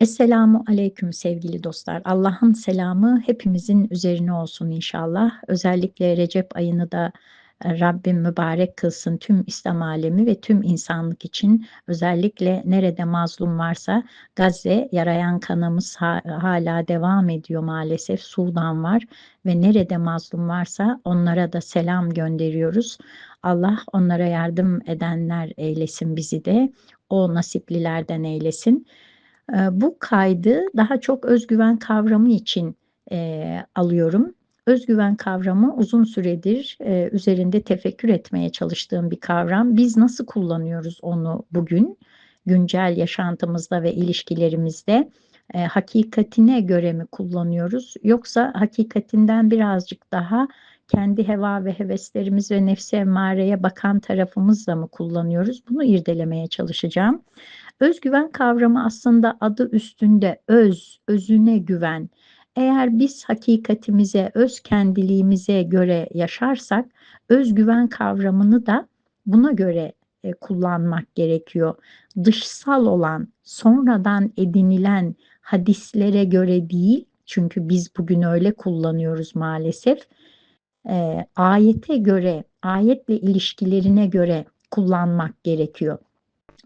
Esselamu aleyküm sevgili dostlar. Allah'ın selamı hepimizin üzerine olsun inşallah. Özellikle Recep ayını da e, Rabbim mübarek kılsın tüm İslam alemi ve tüm insanlık için. Özellikle nerede mazlum varsa Gazze yarayan kanımız hala devam ediyor maalesef. Sudan var ve nerede mazlum varsa onlara da selam gönderiyoruz. Allah onlara yardım edenler eylesin bizi de. O nasiplilerden eylesin. Bu kaydı daha çok özgüven kavramı için e, alıyorum. Özgüven kavramı uzun süredir e, üzerinde tefekkür etmeye çalıştığım bir kavram. Biz nasıl kullanıyoruz onu bugün güncel yaşantımızda ve ilişkilerimizde? E, hakikatine göre mi kullanıyoruz yoksa hakikatinden birazcık daha kendi heva ve heveslerimiz ve nefsi emmareye bakan tarafımızla mı kullanıyoruz? Bunu irdelemeye çalışacağım. Özgüven kavramı aslında adı üstünde öz, özüne güven. Eğer biz hakikatimize, öz kendiliğimize göre yaşarsak özgüven kavramını da buna göre e, kullanmak gerekiyor. Dışsal olan, sonradan edinilen hadislere göre değil, çünkü biz bugün öyle kullanıyoruz maalesef. E, ayete göre, ayetle ilişkilerine göre kullanmak gerekiyor.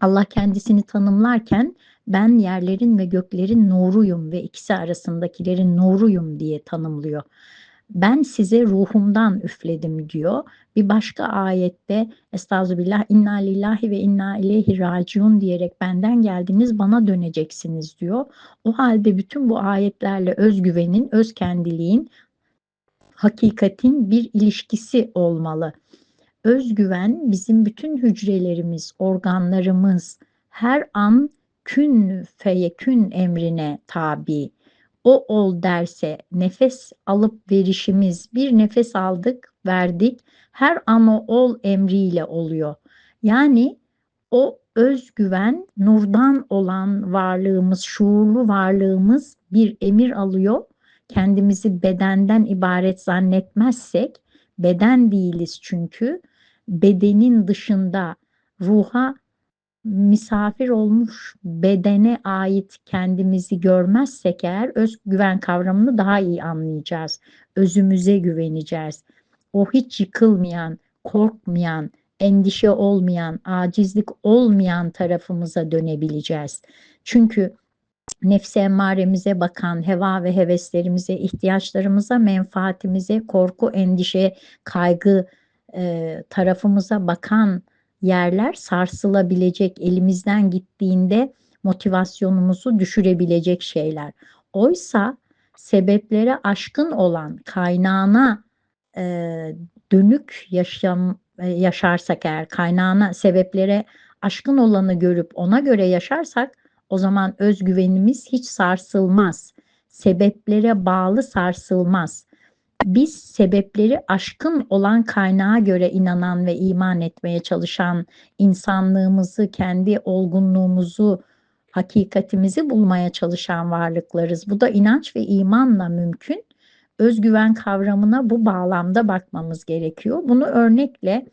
Allah kendisini tanımlarken ben yerlerin ve göklerin nuruyum ve ikisi arasındakilerin nuruyum diye tanımlıyor. Ben size ruhumdan üfledim diyor. Bir başka ayette Estağfirullah inna lillahi ve inna ileyhi raciun diyerek benden geldiniz bana döneceksiniz diyor. O halde bütün bu ayetlerle özgüvenin, öz kendiliğin, hakikatin bir ilişkisi olmalı özgüven bizim bütün hücrelerimiz, organlarımız her an kün feyekün emrine tabi. O ol derse nefes alıp verişimiz bir nefes aldık verdik her an o ol emriyle oluyor. Yani o özgüven nurdan olan varlığımız, şuurlu varlığımız bir emir alıyor. Kendimizi bedenden ibaret zannetmezsek, beden değiliz çünkü bedenin dışında ruha misafir olmuş bedene ait kendimizi görmezsek eğer özgüven kavramını daha iyi anlayacağız. Özümüze güveneceğiz. O hiç yıkılmayan, korkmayan, endişe olmayan, acizlik olmayan tarafımıza dönebileceğiz. Çünkü nefsi emmaremize bakan, heva ve heveslerimize, ihtiyaçlarımıza, menfaatimize, korku, endişe, kaygı, e, tarafımıza bakan yerler sarsılabilecek, elimizden gittiğinde motivasyonumuzu düşürebilecek şeyler. Oysa sebeplere aşkın olan kaynağına e, dönük yaşam e, yaşarsak eğer kaynağına sebeplere aşkın olanı görüp ona göre yaşarsak o zaman özgüvenimiz hiç sarsılmaz. Sebeplere bağlı sarsılmaz biz sebepleri aşkın olan kaynağa göre inanan ve iman etmeye çalışan insanlığımızı, kendi olgunluğumuzu, hakikatimizi bulmaya çalışan varlıklarız. Bu da inanç ve imanla mümkün. Özgüven kavramına bu bağlamda bakmamız gerekiyor. Bunu örnekle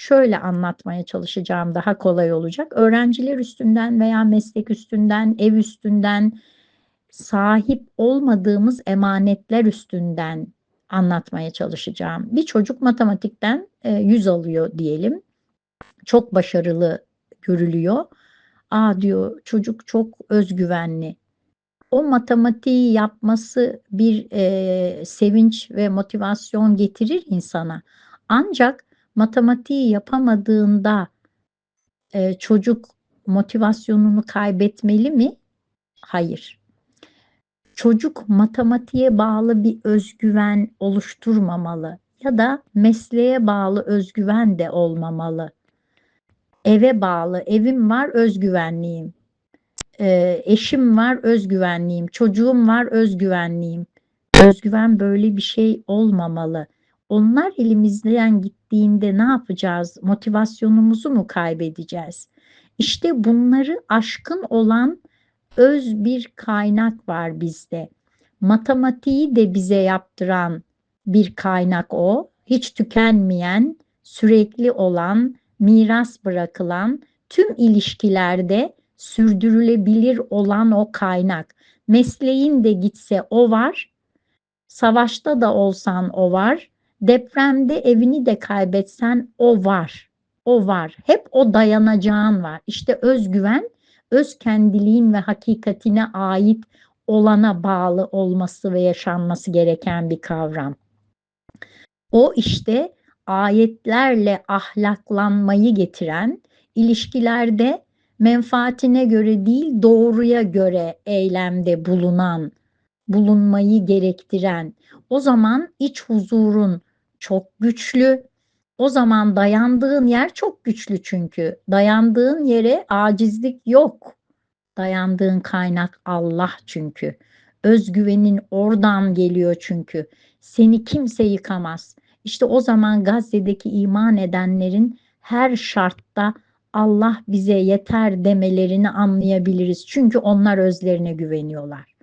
şöyle anlatmaya çalışacağım daha kolay olacak. Öğrenciler üstünden veya meslek üstünden, ev üstünden, sahip olmadığımız emanetler üstünden anlatmaya çalışacağım. Bir çocuk matematikten e, 100 alıyor diyelim. Çok başarılı görülüyor. Aa diyor çocuk çok özgüvenli. O matematiği yapması bir e, sevinç ve motivasyon getirir insana. Ancak matematiği yapamadığında e, çocuk motivasyonunu kaybetmeli mi? Hayır çocuk matematiğe bağlı bir özgüven oluşturmamalı ya da mesleğe bağlı özgüven de olmamalı. Eve bağlı, evim var özgüvenliyim. Ee, eşim var özgüvenliyim, çocuğum var özgüvenliyim. Özgüven böyle bir şey olmamalı. Onlar elimizden gittiğinde ne yapacağız? Motivasyonumuzu mu kaybedeceğiz? İşte bunları aşkın olan öz bir kaynak var bizde. Matematiği de bize yaptıran bir kaynak o. Hiç tükenmeyen, sürekli olan, miras bırakılan, tüm ilişkilerde sürdürülebilir olan o kaynak. Mesleğin de gitse o var, savaşta da olsan o var, depremde evini de kaybetsen o var. O var. Hep o dayanacağın var. İşte özgüven, öz kendiliğin ve hakikatine ait olana bağlı olması ve yaşanması gereken bir kavram. O işte ayetlerle ahlaklanmayı getiren, ilişkilerde menfaatine göre değil doğruya göre eylemde bulunan, bulunmayı gerektiren, o zaman iç huzurun çok güçlü, o zaman dayandığın yer çok güçlü çünkü. Dayandığın yere acizlik yok. Dayandığın kaynak Allah çünkü. Özgüvenin oradan geliyor çünkü. Seni kimse yıkamaz. İşte o zaman Gazze'deki iman edenlerin her şartta Allah bize yeter demelerini anlayabiliriz. Çünkü onlar özlerine güveniyorlar.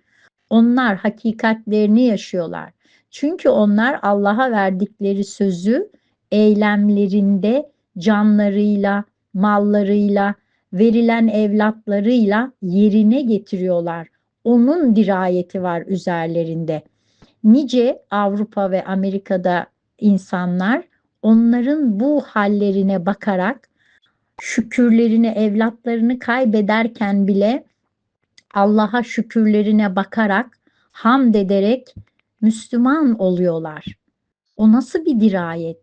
Onlar hakikatlerini yaşıyorlar. Çünkü onlar Allah'a verdikleri sözü eylemlerinde canlarıyla, mallarıyla, verilen evlatlarıyla yerine getiriyorlar. Onun dirayeti var üzerlerinde. Nice Avrupa ve Amerika'da insanlar onların bu hallerine bakarak şükürlerini, evlatlarını kaybederken bile Allah'a şükürlerine bakarak, hamd ederek Müslüman oluyorlar. O nasıl bir dirayet?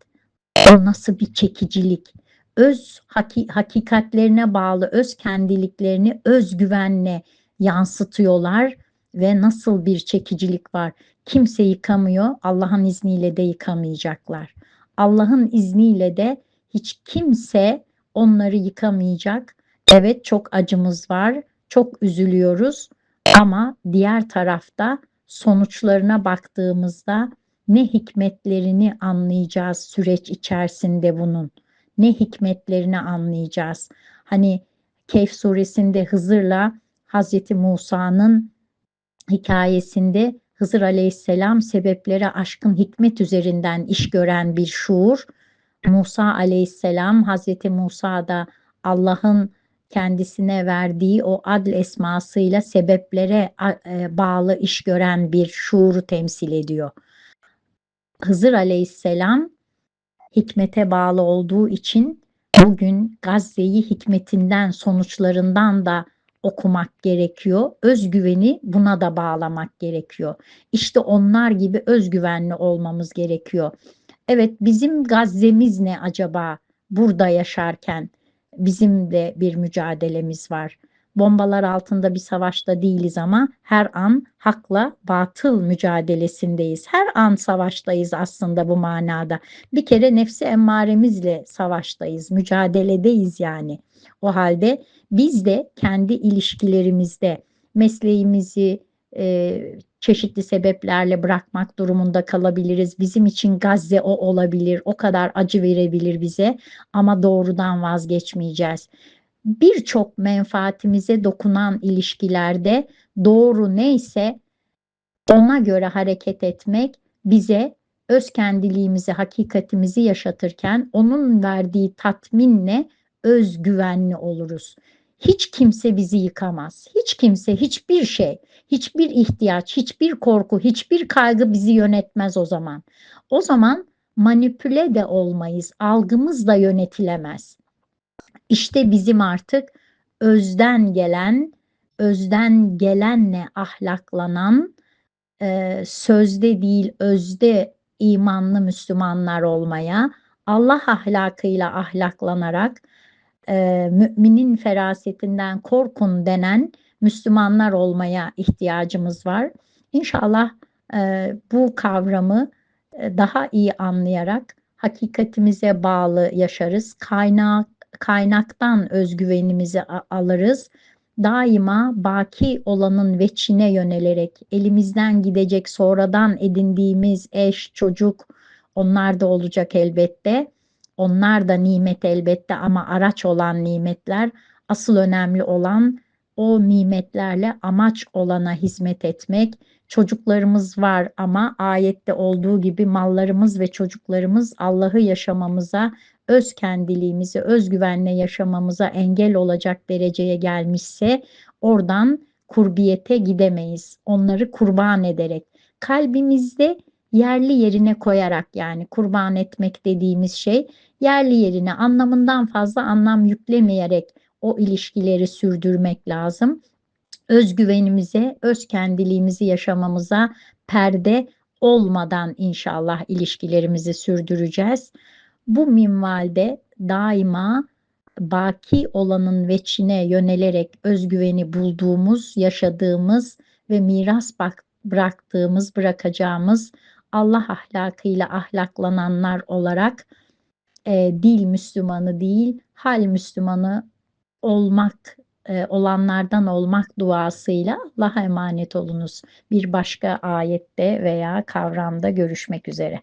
O nasıl bir çekicilik? Öz haki, hakikatlerine bağlı öz kendiliklerini özgüvenle yansıtıyorlar ve nasıl bir çekicilik var? Kimse yıkamıyor, Allah'ın izniyle de yıkamayacaklar. Allah'ın izniyle de hiç kimse onları yıkamayacak. Evet çok acımız var, çok üzülüyoruz ama diğer tarafta sonuçlarına baktığımızda ne hikmetlerini anlayacağız süreç içerisinde bunun. Ne hikmetlerini anlayacağız. Hani Kehf suresinde Hızır'la Hazreti Musa'nın hikayesinde Hızır aleyhisselam sebeplere aşkın hikmet üzerinden iş gören bir şuur. Musa aleyhisselam Hazreti Musa da Allah'ın kendisine verdiği o adl esmasıyla sebeplere e, bağlı iş gören bir şuuru temsil ediyor. Hızır aleyhisselam hikmete bağlı olduğu için bugün Gazze'yi hikmetinden, sonuçlarından da okumak gerekiyor. Özgüveni buna da bağlamak gerekiyor. İşte onlar gibi özgüvenli olmamız gerekiyor. Evet bizim Gazze'miz ne acaba burada yaşarken? Bizim de bir mücadelemiz var bombalar altında bir savaşta değiliz ama her an hakla batıl mücadelesindeyiz. Her an savaştayız aslında bu manada. Bir kere nefsi emmaremizle savaştayız, mücadeledeyiz yani. O halde biz de kendi ilişkilerimizde mesleğimizi çeşitli sebeplerle bırakmak durumunda kalabiliriz. Bizim için Gazze o olabilir, o kadar acı verebilir bize ama doğrudan vazgeçmeyeceğiz birçok menfaatimize dokunan ilişkilerde doğru neyse ona göre hareket etmek bize öz kendiliğimizi, hakikatimizi yaşatırken onun verdiği tatminle özgüvenli oluruz. Hiç kimse bizi yıkamaz. Hiç kimse, hiçbir şey, hiçbir ihtiyaç, hiçbir korku, hiçbir kaygı bizi yönetmez o zaman. O zaman manipüle de olmayız, algımız da yönetilemez. İşte bizim artık özden gelen, özden gelenle ahlaklanan, e, sözde değil özde imanlı Müslümanlar olmaya, Allah ahlakıyla ahlaklanarak, e, müminin ferasetinden korkun denen Müslümanlar olmaya ihtiyacımız var. İnşallah e, bu kavramı e, daha iyi anlayarak hakikatimize bağlı yaşarız. Kaynak kaynaktan özgüvenimizi alırız. Daima baki olanın veçine yönelerek elimizden gidecek sonradan edindiğimiz eş, çocuk onlar da olacak elbette. Onlar da nimet elbette ama araç olan nimetler asıl önemli olan o nimetlerle amaç olana hizmet etmek. Çocuklarımız var ama ayette olduğu gibi mallarımız ve çocuklarımız Allah'ı yaşamamıza öz kendiliğimizi, özgüvenle yaşamamıza engel olacak dereceye gelmişse oradan kurbiyete gidemeyiz. Onları kurban ederek, kalbimizde yerli yerine koyarak yani kurban etmek dediğimiz şey yerli yerine anlamından fazla anlam yüklemeyerek o ilişkileri sürdürmek lazım. Özgüvenimize, öz kendiliğimizi yaşamamıza perde olmadan inşallah ilişkilerimizi sürdüreceğiz. Bu minvalde daima baki olanın veçine yönelerek özgüveni bulduğumuz, yaşadığımız ve miras bıraktığımız, bırakacağımız Allah ahlakıyla ahlaklananlar olarak e, dil Müslümanı değil, hal Müslümanı olmak e, olanlardan olmak duasıyla Allah'a emanet olunuz. Bir başka ayette veya kavramda görüşmek üzere.